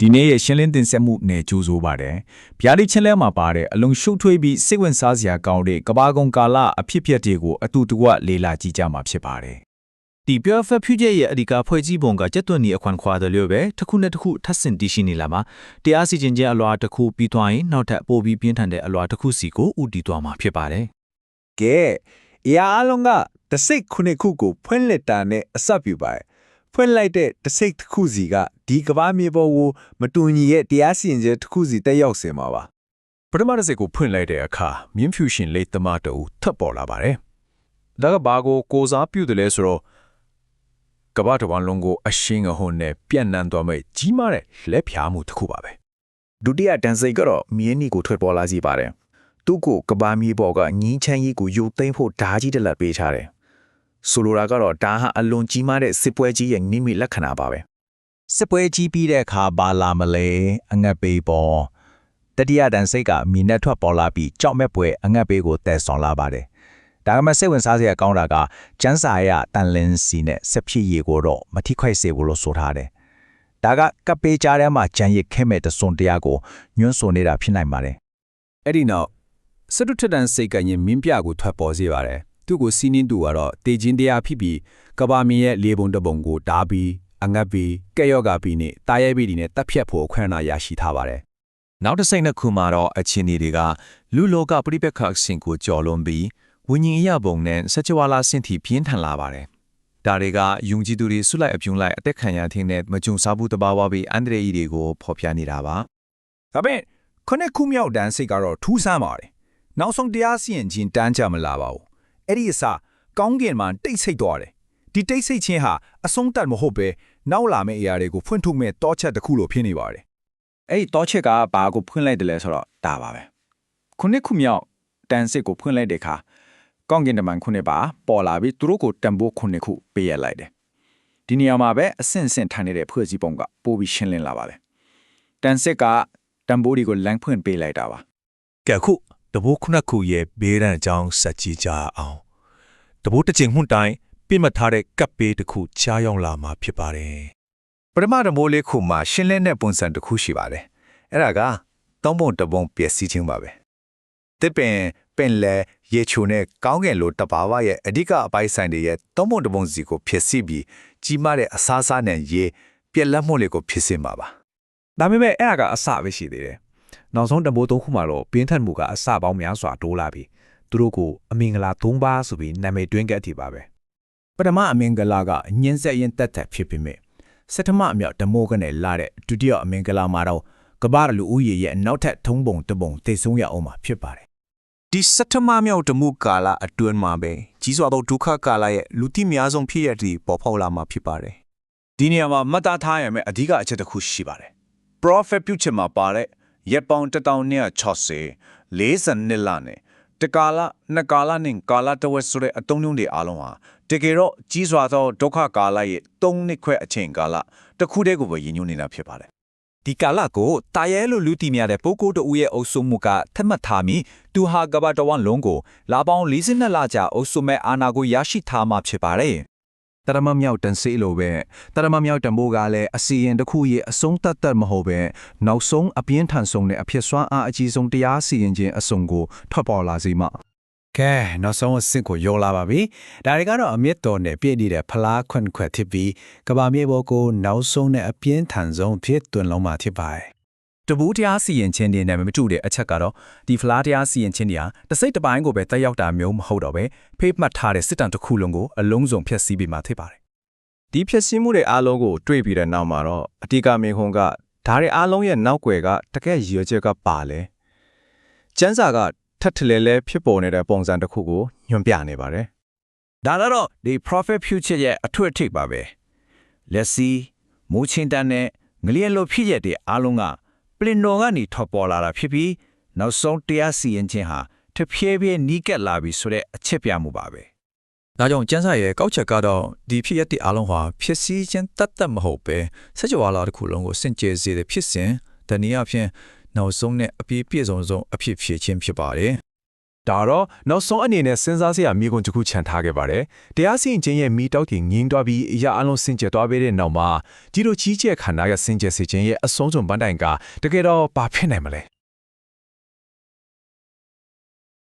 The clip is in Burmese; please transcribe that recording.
ဒီနေ့ရဲ့ရှင်းလင်းတင်ဆက်မှုနဲ့ကြိုးဆိုပါတယ်။ဗျာဒိတ်ချင်းလဲမှာပါတဲ့အလုံးရှုပ်ထွေးပြီးစိတ်ဝင်စားစရာကောင်းတဲ့ကဘာကုံကာလအဖြစ်အပျက်တွေကိုအတူတကွလေ့လာကြည့်ကြမှာဖြစ်ပါတယ်။ဒီ perfect future ရဲ့အဓိကဖွဲ့စည်းပုံကကျက်သွန်နေအခွန်ခွာတယ်လို့ပဲတစ်ခုနဲ့တစ်ခုထပ်ဆင့်တည်ရှိနေလာမှာတရားစီရင်ခြင်းအလွာတစ်ခုပြီးသွားရင်နောက်ထပ်ပိုပြီးပြင်းထန်တဲ့အလွာတစ်ခုစီကိုဥတည်သွားမှာဖြစ်ပါတယ်ကဲအရာအလုံးကတစိတ်ခုနှစ်ခုကိုဖွင့်လက်တာနဲ့အစပ်ပြပါတယ် ဖွင့်လိုက်တဲ့တစိတ်တစ်ခုစီကဒီကဘာမြေပေါ်ကိုမတူညီရဲ့တရားစီရင်ချက်တစ်ခုစီတက်ရောက်စေမှာပါပထမတစ်စိတ်ကိုဖွင့်လိုက်တဲ့အခါမြင်းဖြူရှင်လေးသမားတူထပ်ပေါ်လာပါတယ်။ဒါကဘာကိုကိုစားပြုတယ်လဲဆိုတော့ကဘာတဝန်လုံးကိုအရှင်းအဟုန်နဲ့ပြန့်နှံ့သွားမဲ့ကြီးမားတဲ့လက်ဖြားမှုတစ်ခုပါပဲဒုတိယတန်စိတ်ကတော့မြင်းနီကိုထွက်ပေါ်လာစီပါတယ်သူ့ကိုကဘာမီဘော်ကငင်းချမ်းကြီးကိုယူသိမ့်ဖို့ဓာကြီးတစ်လက်ပေးထားတယ် ဆိုလိုတာကတော့ဒါဟာအလွန်ကြီးမားတဲ့စစ်ပွဲကြီးရဲ့နိမိတ်လက္ခဏာပါပဲစစ်ပွဲကြီးပြီးတဲ့အခါဘာလာမလဲအငတ်ပေးပေါ်တတိယတန်စိတ်ကမိနဲ့ထွက်ပေါ်လာပြီးကြောက်မဲ့ပွဲအငတ်ပေးကိုတဲဆောင်လာပါတယ်ဒါကမှစိတ်ဝင်စားစရာကောင်းတာကကျန်းစာရတန်လင်းစီနဲ့ဆက်ဖြစ်ရည်ကိုတော့မထိခိုက်စေဘူးလို့ဆိုထားတယ်ဒါကကပ်ပေးကြားထဲမှာကြံရစ်ခဲမဲ့တစွန်တရားကိုညွှန်းဆိုနေတာဖြစ်နိုင်ပါတယ်အဲ့ဒီနောက်စတုထတန်စိတ်ကရင်မင်းပြကိုထွက်ပေါ်စေပါတယ် သူ့ကိုစီးနှင်းတူကတော့တေချင်းတရားဖြစ်ပြီးကဘာမင်းရဲ့လေးပုံတစ်ပုံကိုတားပြီးအငတ်ပြီးကဲ့ရော့ကပြီးနဲ့တာရဲပြီးဒီနဲ့တပ်ဖြတ်ဖို့အခွင့်အာဏာရရှိထားပါတယ်။နောက်တစ်စိတ်နှစ်ခုမှာတော့အချင်းဒီတွေကလူလောကပြိပက္ခအဆင့်ကိုကျော်လွန်ပြီးဝิญဉ်အရာပုံနဲ့စัจ java လာဆင့်ထိပြင်းထန်လာပါတယ်။ဒါတွေကယုံကြည်သူတွေဆုလိုက်အပြုံလိုက်အသက်ခံရခြင်းနဲ့မကြုံစားဘူးတဘာဝပြီးအန္တရာယ်ကြီးတွေကိုဖော်ပြနေတာပါဒါပေမဲ့ခုနှစ်ခုမြောက်တန်းစိတ်ကတော့ထူးဆန်းပါတယ်နောက်ဆုံးတရားစီရင်ခြင်းတန်းကြမလာပါဘူး အဲ့ဒီအစကောင်းကင်မှာတိတ်ဆိတ်သွားတယ်ဒီတိတ်ဆိတ်ခြင်းဟာအဆုံးတတ်မဟုတ်ပဲနောက်လာမယ့်အရာတွေကိုဖွင့်ထုတ်မဲ့တောချက်တစ်ခုလိုဖြစ်နေပါတယ်အဲ့ဒီတောချက်ကဘာကိုဖွင့်လိုက်တယ်လဲဆိုတော့ဒါပါပဲခုနှစ်ခုမြောက်တန်စစ်ကိုဖွင့်လိုက်တဲ့အခါကောင်းကင်တမန်ခုနှစ်ပါပေါ်လာပြီးသူတို့ကိုတံပိုးခုနှစ်ခုပေးရလိုက်တယ်ဒီနေရာမှာပဲအဆင့်ဆင့်ထိုင်နေတဲ့ဖွဲ့စည်းပုံကပို့ပြီးရှင်းလင်းလာပါတယ်တန်စစ်ကတံပိုးတွေကိုလမ်းဖွင့်ပေးလိုက်တာပါ။ကဲအခု တဘိုးခုနှစ်ခုရဲ့ဘေးရန်အကြောင်းစက်ကြည့်ကြအောင်။တဘိုးတစ်ချိန်မှုန်တိုင်းပြစ်မှတ်ထားတဲ့ကပ်ပေးတစ်ခုချားရောက်လာမှာဖြစ်ပါတယ်ပထမတမိုးလေးခုမှာရှင်းလင်းတဲ့ပုံစံတစ်ခုရှိပါတယ်။အဲ့ဒါကသုံးပုံတစ်ပုံပျက်စီးခြင်းပါပဲ။တစ်ပင်ပင်လဲရေချိုနဲ့ကောင်းကင်လိုတဘာဝရဲ့အဓိကအပိုင်းဆိုင်တွေရဲ့သုံးပုံတစ်ပုံစီကိုဖြစ်စီပြီးကြီးမားတဲ့အစားအစာနဲ့ရေပြက်လက်မှုလေးကိုဖြစ်စေမှာပါဒါပေမဲ့အဲ့ဒါကအစပဲရှိသေးတယ် နောက်ဆုံးတမိုးသုံးခုမှာတော့ပြင်းထန်မှုကအစပေါင်းများစွာတိုးလာပြီးသူတို့ကိုအမင်္ဂလာ၃ပါးဆိုပြီးနာမည်တွင်းခဲ့အထိပါပဲပထမအမင်္ဂလာကညင်းဆက်ရင်တက်တက်ဖြစ်ပေမဲ့စက်ထမအမြောက်ဓမိုးကနေလာတဲ့ဒုတိယအမင်္ဂလာမှာတော့ကမ္ဘာလူဦးရေရဲ့နောက်ထပ်ထုံးပုံတစ်ပုံသိဆုံးရအောင်မှာဖြစ်ပါတယ်ဒီစက်တမမြောက်တမှုကာလအတွင်းမှာပဲကြီးစွာသောဒုက္ခကာလရဲ့လူတိများဆုံးဖြစ်ရတဲ့ပေါ်ပေါက်လာမှာဖြစ်ပါတယ်ဒီနေရာမှာမှတ်သားထားရမယ့်အဓိကအချက်တစ်ခုရှိပါတယ် Prophet ပြုချက်မှာပါတဲ့ ရက်ပေါင်း1960 40နှစ်လနဲ့တကာလနှစ်ကာလနဲ့ကာလတဝက်ဆိုတဲ့အတုံးလုံးတွေအားလုံးဟာတကယ်တော့ကြီးစွာသောဒုက္ခကာလရဲ့၃နှစ်ခွဲအချိန်ကာလတစ်ခုတည်းကိုပဲရည်ညွှန်းနေတာဖြစ်ပါတယ်ဒီကာလကိုတာရဲလို့လူတီများတဲ့ပုဂ္ဂိုလ်တို့ရဲ့အုပ်စုမှုကထက်မှတ်ထားပြီးသူဟာကဘာတဝန်လုံးကိုလာပေါင်း42လကြာအုပ်စုမဲ့အာဏာကိုရရှိထားမှဖြစ်ပါတယ် တရမမြောက်တန်စေးလိုပဲတရမမြောက်တံမိုးကလည်းအစီရင်တစ်ခုရဲ့အဆုံးတတ်တတ်မဟုတ်ပဲနောက်ဆုံးအပြင်းထန်ဆုံးနဲ့အဖြစ်စွမ်းအားအကြီးဆုံးတရားစီရင်ခြင်းအစုံကိုထွက်ပေါ်လာစေမှာကဲနောက်ဆုံးအဆင့်ကိုရောလာပါပြီဒါတွေကတော့အမြင့်တော်နဲ့ပြည့်နေတဲ့ဖလားခွန့်ခွက်ဖြစ်ပြီးကဘာမြေပေါ်ကိုနောက်ဆုံးနဲ့အပြင်းထန်ဆုံးဖြစ်တွင်လုံးမှာဖြစ်ပါတယ် တဘူးတရားစီရင်ခြင်းတွေနဲ့မတူတဲ့အချက်ကတော့ဒီဖလားတရားစီရင်ခြင်းတွေဟာတစ်စိတ်တစ်ပိုင်းကိုပဲတက်ရောက်တာမျိုးမဟုတ်တော့ပဲဖေးမှတ်ထားတဲ့စစ်တမ်းတစ်ခုလုံးကိုအလုံးစုံဖျက်ဆီးပေးမှဖြစ်ပါတယ်ဒီဖြစ်စည်းမှုတွေအားလုံးကိုတွေ့ပြီးတဲ့နောက်မှာတော့အတိကမေခွန်ကဒါတွေအားလုံးရဲ့နောက်ွယ်ကတကယ်ရည်ရွယ်ချက်ကပါလဲကျန်းစာကထက်ထလဲလဲဖြစ်ပေါ်နေတဲ့ပုံစံတစ်ခုကိုညွှန်ပြနေပါတယ်ဒါကတော့ဒီ prophet future ရဲ့အထွတ်အထိပ်ပါပဲလက်စီမူချင်းတန်နဲ့ငလျင်လိုဖြစ်ရတဲ့အားလုံးက ပလင်တော်ကနေထွက်ပေါ်လာတာဖြစ်ပြီးနောက်ဆုံးတရားစီရင်ခြင်းဟာတဖြည်းဖြည်းနီးကပ်လာပြီဆိုတဲ့အချက်ပြမှုပါပဲ။ဒါကြောင့်ကျန်းစာရဲ့ကောက်ချက်ကတော့ဒီဖြစ်ရက်တဲ့အလုံးဟာဖြစ်စည်းခြင်းတတ်တတ်မဟုတ်ပဲစัจ java လာတစ်ခုလုံးကိုစင်ကြယ်စေတဲ့ဖြစ်စဉ်တနည်းအားဖြင့်နောက်ဆုံးနဲ့အပြည့်ပြည့်စုံဆုံးအဖြစ်ဖြစ်ခြင်းဖြစ်ပါတယ် ဒါတော့နောက်ဆုံးအနေနဲ့စဉ်းစားစရာမိကွန်းတစ်ခုခြံထားခဲ့ပါတယ်။တရားစီရင်ခြင်းရဲ့မိတောက်တီငင်းသွားပြီးအရာအလုံးစင်ကြယ်သွားပြီးတဲ့နောက်မှာဒီလိုကြီးကျယ်ခန္ဓာရဲ့စင်ကြယ်စေခြင်းရဲ့အဆုံးစွန်ပန်းတိုင်ကတကယ်တော့ဘာဖြစ်နိုင်မလဲ